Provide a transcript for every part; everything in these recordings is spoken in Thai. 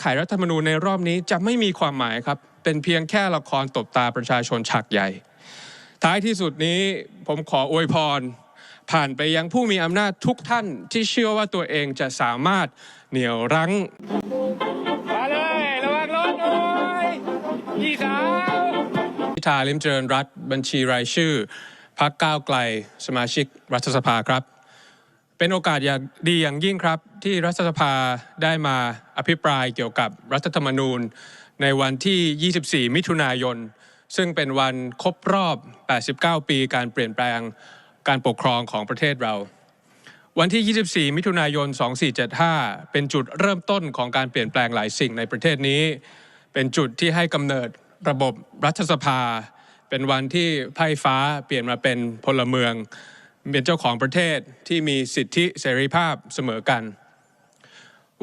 ไขรัฐธรรมนูญในรอบนี้จะไม่มีความหมายครับ เป็นเพียงแค่ละครตบตาประชาชนฉากใหญ่ ท้ายที่สุดนี้ผมขออวยพร ผ่านไปยังผู้มีอำนาจทุกท่านที่เชื่อว่าตัวเองจะสามารถเหนี่ยวรั้งมาเลยระวังรถหน่อยพี่สาวพิธาลิมเจริญรัตน์บัญชีรายชื่อพักก้าวไกลสมาชิกรัฐสภาครับ เป็นโอกาสอย่างดีอย่างยิ่งครับ ที่รัฐสภาได้มาอภิปรายเกี่ยวกับรัฐธรรมนูญ ในวันที่ 24 มิถุนายน ซึ่งเป็นวันครบรอบ 89 ปีการเปลี่ยนแปลงการปกครองของประเทศเรา วันที่ 24 มิถุนายน 2475 เป็นจุดเริ่มต้นของการเปลี่ยนแปลงหลายสิ่งในประเทศนี้ เป็นจุดที่ให้กำเนิดระบบรัฐสภา เป็นวันที่ไพ่ฟ้าเปลี่ยนมาเป็นพลเมือง เป็นเจ้าของประเทศที่มีสิทธิเสรีภาพเสมอกัน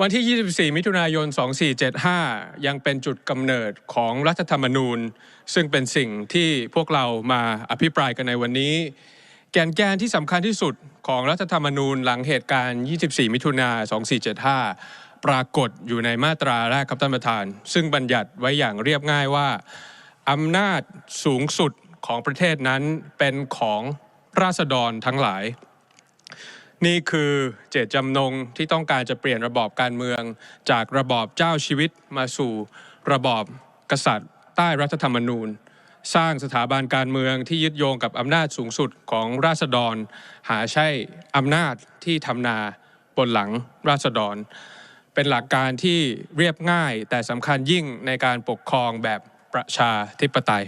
วันที่ 24 มิถุนายน 2475 ยังเป็นจุดกำเนิดของรัฐธรรมนูญ ซึ่งเป็นสิ่งที่พวกเรามาอภิปรายกันในวันนี้ แกนแกนที่สำคัญที่สุดของรัฐธรรมนูญหลังเหตุการณ์ 24 มิถุนา 2475 ปรากฏอยู่ในมาตราแรกครับท่านประธาน ซึ่งบัญญัติไว้อย่างเรียบง่ายว่าอำนาจสูงสุดของประเทศนั้นเป็นของ ราษฎรทั้งหลาย นี่คือเจตจำนงที่ต้องการจะเปลี่ยนระบอบการเมือง จากระบอบเจ้าชีวิตมาสู่ระบอบกษัตริย์ ใต้รัฐธรรมนูญ สร้างสถาบันการเมืองที่ยึดโยงกับอำนาจสูงสุดของราษฎร หาใช่อำนาจที่ทำนาบนหลังราษฎร เป็นหลักการที่เรียบง่ายแต่สำคัญยิ่งในการปกครองแบบประชาธิปไตย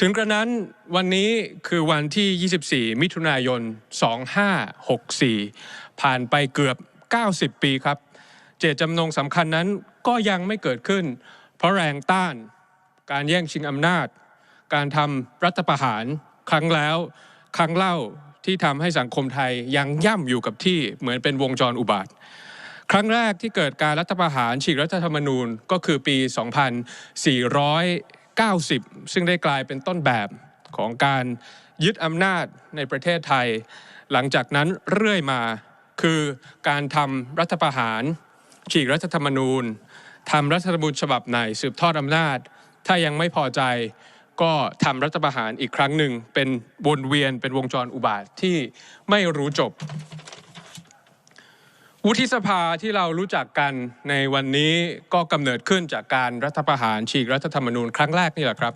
ถึงกระนั้นวันนี้คือวันที่ 24 มิถุนายน 2564 ผ่านไปเกือบ 90 ปีครับ เจตจำนงสำคัญนั้นก็ยังไม่เกิดขึ้น เพราะแรงต้าน การแย่งชิงอำนาจ การทำรัฐประหารครั้งแล้ว ครั้งเล่าที่ทำให้สังคมไทยยังย่ำอยู่กับที่เหมือนเป็นวงจรอุบาทครั้งแรกที่เกิดการรัฐประหารฉีกรัฐธรรมนูญก็คือปี 2400 90 ซึ่งได้กลายเป็นต้นแบบของการยึดอำนาจในประเทศไทย หลังจากนั้นเรื่อยมาคือการทำรัฐประหารฉีกรัฐธรรมนูญทำรัฐธรรมนูญฉบับไหนสืบทอดอำนาจ ถ้ายังไม่พอใจก็ทำรัฐประหารอีกครั้งหนึ่งเป็นวนเวียนเป็นวงจรอุบาทที่ไม่รู้จบ วุฒิสภาที่เรารู้จักกันในวันนี้ก็กำเนิดขึ้นจากการรัฐประหารฉีกรัฐธรรมนูญครั้งแรกนี่แหละครับ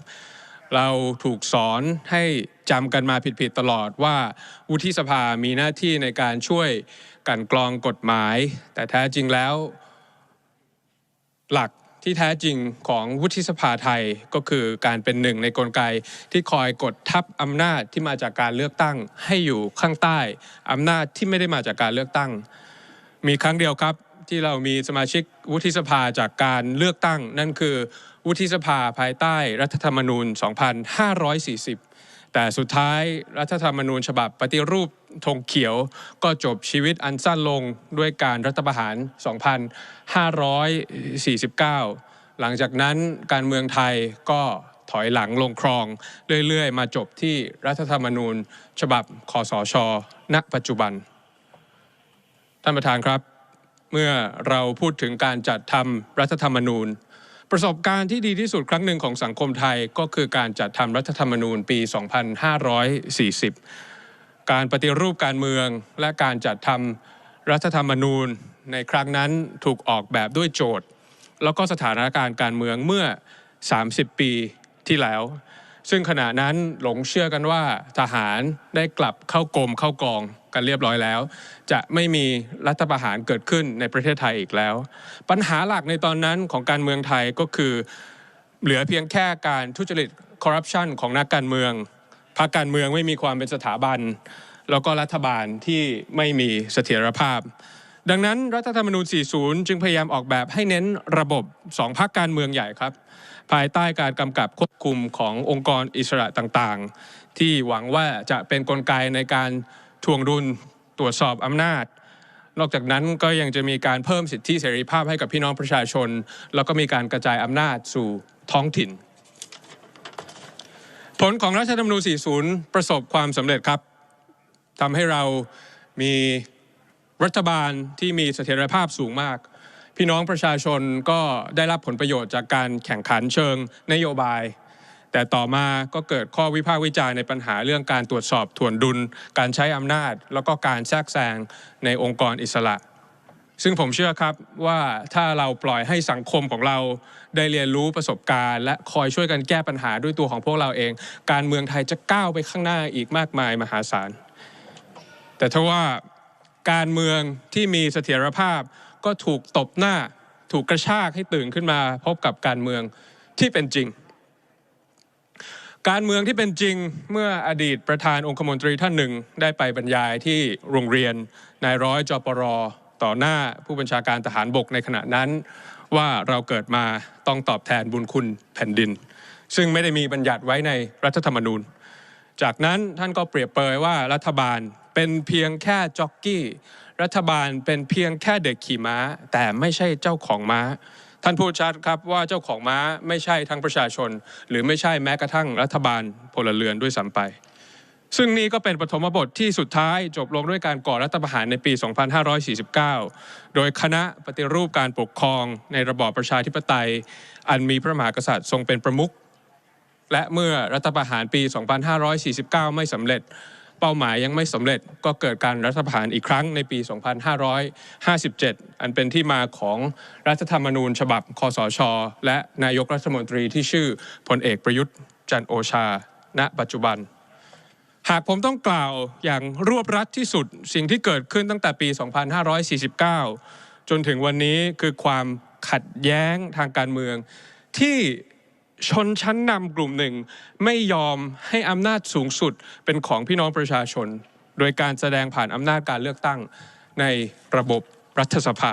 เราถูกสอนให้จำกันมาผิดๆตลอดว่าวุฒิสภามีหน้าที่ในการช่วยกันกรองกฎหมาย แต่แท้จริงแล้ว หลักที่แท้จริงของวุฒิสภาไทยก็คือการเป็นหนึ่งในกลไกที่คอยกดทับอำนาจที่มาจากการเลือกตั้งให้อยู่ข้างใต้อำนาจที่ไม่ได้มาจากการเลือกตั้ง มีครั้งเดียวครับที่เรามีสมาชิกวุฒิสภาจากการเลือกตั้ง นั่นคือวุฒิสภาภายใต้รัฐธรรมนูญ 2540 แต่สุดท้ายรัฐธรรมนูญฉบับปฏิรูปธงเขียวก็จบชีวิตอันสั้นลงด้วยการรัฐประหาร 2549 หลังจากนั้นการเมืองไทยก็ถอยหลังลงครอง เรื่อยๆ มาจบที่รัฐธรรมนูญ ฉบับคอสช ณ ปัจจุบัน ท่านประธานครับ เมื่อเราพูดถึงการจัดทำรัฐธรรมนูญ ประสบการณ์ที่ดีที่สุดครั้งหนึ่งของสังคมไทยก็คือการจัดทำรัฐธรรมนูญปี 2540 การปฏิรูปการเมืองและการจัดทำรัฐธรรมนูญในครั้งนั้นถูกออกแบบด้วยโจทย์ แล้วก็สถานการณ์การเมืองเมื่อ 30 ปีที่แล้ว ซึ่งขณะนั้นหลงเชื่อกันว่าทหารได้กลับเข้ากรมเข้ากองกันเรียบร้อยแล้ว จะไม่มีรัฐประหารเกิดขึ้นในประเทศไทยอีกแล้ว ปัญหาหลักในตอนนั้นของการเมืองไทยก็คือ เหลือเพียงแค่การทุจริตคอร์รัปชันของนักการเมืองพรรคการเมืองไม่มีความเป็นสถาบัน แล้วก็รัฐบาลที่ไม่มีเสถียรภาพ ดังนั้นรัฐธรรมนูญ 40 จึงพยายามออกแบบให้เน้นระบบสองพรรคการเมืองใหญ่ครับ ภายใต้การกำกับควบคุมขององค์กรอิสระต่างๆ ที่หวังว่าจะเป็นนกลไกในการทวงดุลตรวจสอบอำนาจ นอกจากนั้นก็ยังจะมีการเพิ่มสิทธิเสรีภาพให้กับพี่น้องประชาชน แล้วก็มีการกระจายอำนาจสู่ท้องถิ่น ผลของรัฐธรรมนูญ 40 ประสบความสำเร็จครับทำให้เรามีรัฐบาลที่มีเสถียรภาพสูงมาก พี่น้องประชาชนก็ได้รับผลประโยชน์จากการแข่งขันเชิงนโยบาย แต่ต่อมาก็เกิดข้อวิพากษ์วิจารณ์ในปัญหาเรื่องการตรวจสอบถ่วนดุล การใช้อำนาจ แล้วก็การแทรกแซงในองค์กรอิสระ ซึ่งผมเชื่อครับว่าถ้าเราปล่อยให้สังคมของเราได้เรียนรู้ประสบการณ์ และคอยช่วยกันแก้ปัญหาด้วยตัวของพวกเราเอง การเมืองไทยจะก้าวไปข้างหน้าอีกมากมายมหาศาลแต่ถ้าว่าการเมืองที่มีเสถียรภาพ ก็ถูกตบหน้าถูกกระชากให้ตื่นขึ้นมาพบกับการเมืองที่เป็นจริง การเมืองที่เป็นจริงเมื่ออดีตประธานองคมนตรีท่านหนึ่งได้ไปบรรยายที่โรงเรียนนายร้อยจปรต่อหน้าผู้บัญชาการทหารบกในขณะนั้น ว่าเราเกิดมาต้องตอบแทนบุญคุณแผ่นดิน ซึ่งไม่ได้มีบัญญัติไว้ในรัฐธรรมนูญ จากนั้นท่านก็เปรียบเปยว่ารัฐบาล เป็นเพียงแค่จ็อกกี้ รัฐบาลเป็นเพียงแค่เด็กขี่ม้า แต่ไม่ใช่เจ้าของม้า ท่านพูดชัดครับว่าเจ้าของม้าไม่ใช่ทั้งประชาชน หรือไม่ใช่แม้กระทั่งรัฐบาลพลเรือนด้วยซ้ำไป ซึ่งนี่ก็เป็นปฐมบทที่สุดท้ายจบลงด้วยการก่อรัฐประหารในปี 2549 โดยคณะปฏิรูปการปกครองในระบอบประชาธิปไตย อันมีพระมหากษัตริย์ทรงเป็นประมุขและเมื่อรัฐประหารปี 2549 ไม่สำเร็จ เป้าหมายยังไม่สำเร็จก็เกิดการรัฐประหารอีกครั้งในปี 2557 อันเป็นที่มาของรัฐธรรมนูญฉบับคอสช และนายกรัฐมนตรีที่ชื่อพลเอกประยุทธ์จันโอชา ณ ปัจจุบัน หากผมต้องกล่าวอย่างรวบรัดที่สุดสิ่งที่เกิดขึ้นตั้งแต่ปี 2549 จนถึงวันนี้คือความขัดแย้งทางการเมืองที่ ชนชั้นนำกลุ่มหนึ่งไม่ยอมให้อำนาจสูงสุดเป็นของพี่น้องประชาชน โดยการแสดงผ่านอำนาจการเลือกตั้งในระบบรัฐสภา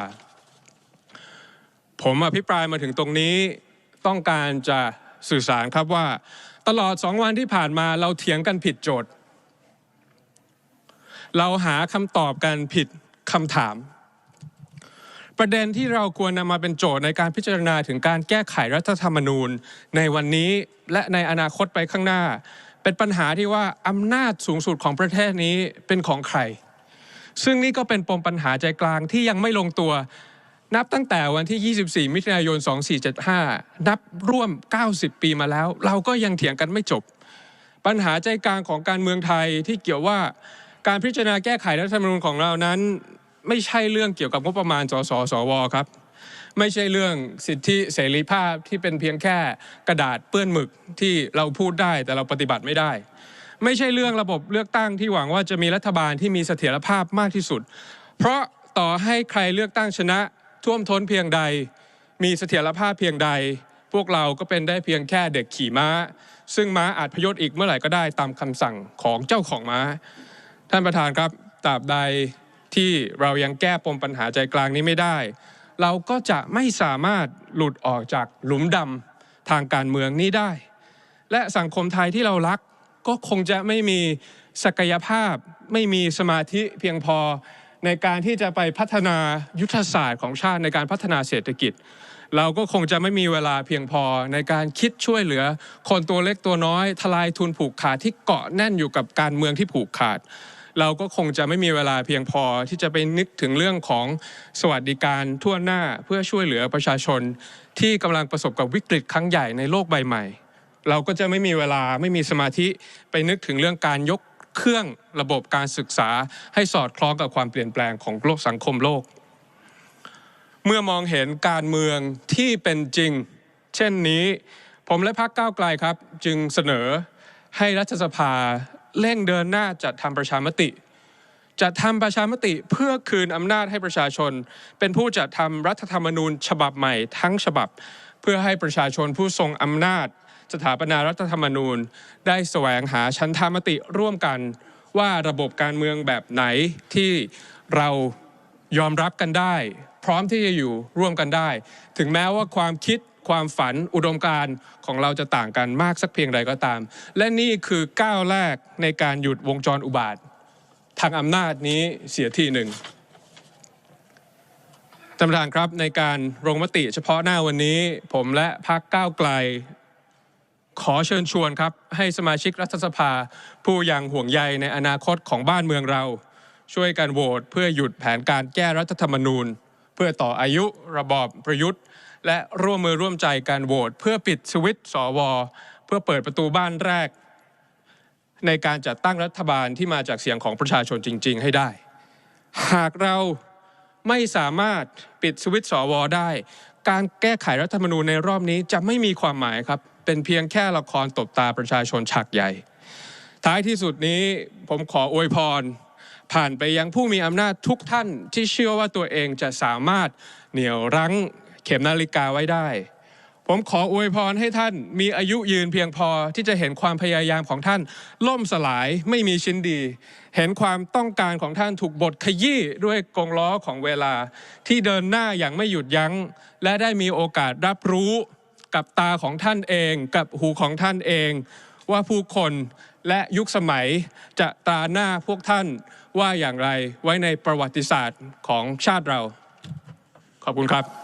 ผมอภิปรายมาถึงตรงนี้ต้องการจะสื่อสารครับว่า ตลอดสองวันที่ผ่านมาเราเถียงกันผิดโจทย์ เราหาคำตอบกันผิดคำถาม ประเด็นที่เราควรนำมาเป็นโจทย์ในการพิจารณาถึงการแก้ไขรัฐธรรมนูญ ในวันนี้และในอนาคตไปข้างหน้า เป็นปัญหาที่ว่าอำนาจสูงสุดของประเทศนี้เป็นของใคร ซึ่งนี่ก็เป็นปมปัญหาใจกลางที่ยังไม่ลงตัว นับตั้งแต่วันที่ 24 มิถุนายน 2475 นับร่วม 90 ปีมาแล้ว เราก็ยังเถียงกันไม่จบ ปัญหาใจกลางของการเมืองไทยที่เกี่ยวว่าการพิจารณาแก้ไขรัฐธรรมนูญของเรานั้น ไม่ใช่เรื่องเกี่ยวกับงบประมาณสสสวครับ ไม่ใช่เรื่องสิทธิเสรีภาพที่เป็นเพียงแค่กระดาษเปื้อนหมึกที่เราพูดได้แต่เราปฏิบัติไม่ได้ ไม่ใช่เรื่องระบบเลือกตั้งที่หวังว่าจะมีรัฐบาลที่มีเสถียรภาพมากที่สุด เพราะต่อให้ใครเลือกตั้งชนะท่วมท้นเพียงใด มีเสถียรภาพเพียงใด พวกเราก็เป็นได้เพียงแค่เด็กขี่ม้า ซึ่งม้าอาจพยศอีกเมื่อไหร่ก็ได้ตามคำสั่งของเจ้าของม้า ท่านประธานครับตราบใด ที่เรายังแก้ปมปัญหาใจกลางนี้ไม่ได้ เราก็จะไม่สามารถหลุดออกจากหลุมดำทางการเมืองนี้ได้ และสังคมไทยที่เรารักก็คงจะไม่มีศักยภาพ ไม่มีสมาธิเพียงพอในการที่จะไปพัฒนายุทธศาสตร์ของชาติในการพัฒนาเศรษฐกิจ เราก็คงจะไม่มีเวลาเพียงพอในการคิดช่วยเหลือ คนตัวเล็กตัวน้อย ทลายทุนผูกขาดที่เกาะแน่นอยู่กับการเมืองที่ผูกขาด เราก็คงจะไม่มีเวลาเพียงพอที่จะไปนึกถึงเรื่องของสวัสดิการทั่วหน้าเพื่อช่วยเหลือประชาชน ที่กำลังประสบกับวิกฤตครั้งใหญ่ในโลกใบใหม่ เราก็จะไม่มีเวลาไม่มีสมาธิไปนึกถึงเรื่องการยกเครื่องระบบการศึกษาให้สอดคล้องกับความเปลี่ยนแปลงของโลกสังคมโลก เมื่อมองเห็นการเมืองที่เป็นจริง เช่นนี้ ผมและพรรคก้าวไกลครับ จึงเสนอให้รัฐสภา เร่งเดินหน้าจัดทำประชามติ จัดทำประชามติเพื่อคืนอำนาจให้ประชาชน เป็นผู้จัดทำรัฐธรรมนูญ ฉบับใหม่ทั้งฉบับ เพื่อให้ประชาชนผู้ทรงอำนาจ สถาปนารัฐธรรมนูญ ได้แสวงหาชันธามติร่วมกันว่าระบบการเมืองแบบไหนที่เรายอมรับกันได้ พร้อมที่จะอยู่ร่วมกันได้ ถึงแม้ว่าความคิด ความฝันอุดมการณ์ของเราจะต่างกันมากสักเพียงใดก็ตาม และนี่คือก้าวแรกในการหยุดวงจรอุบาท ทางอำนาจนี้เสียทีหนึ่งท่านประธานครับในการลงมติเฉพาะหน้าวันนี้ ผมและพรรคก้าวไกล ขอเชิญชวนครับ ให้สมาชิกรัฐสภา ผู้ยังห่วงใยในอนาคตของบ้านเมืองเรา ช่วยกันโหวตเพื่อหยุดแผนการแก้รัฐธรรมนูญ เพื่อต่ออายุระบอบประยุทธ์ และร่วมมือร่วมใจการโหวตเพื่อปิดสวิตช์สวเพื่อเปิดประตูบ้านแรก ในการจัดตั้งรัฐบาลที่มาจากเสียงของประชาชนจริง ๆ ให้ได้ หากเราไม่สามารถปิดสวิตช์สวได้ การแก้ไขรัฐธรรมนูญในรอบนี้จะไม่มีความหมายครับ เป็นเพียงแค่ละครตบตาประชาชนฉากใหญ่ ท้ายที่สุดนี้ผมขออวยพร ผ่านไปยังผู้มีอำนาจทุกท่านที่เชื่อว่าตัวเองจะสามารถเหนี่ยวรั้ง เข็มนาฬิกาไว้ได้ ผมขออวยพรให้ท่านมีอายุยืนเพียงพอที่จะเห็นความพยายามของท่าน ล่มสลายไม่มีชิ้นดี เห็นความต้องการของท่านถูกบดขยี้ด้วยกงล้อของเวลา ที่เดินหน้าอย่างไม่หยุดยัง้ง และได้มีโอกาสรับรู้กับตาของท่านเอง กับหูของท่านเอง ว่าผู้คนและยุคสมัยจะตาหน้าพวกท่านว่าอย่างไรไว้ในประวัติศาสตร์ของชาติเรา ขอบคุณครับ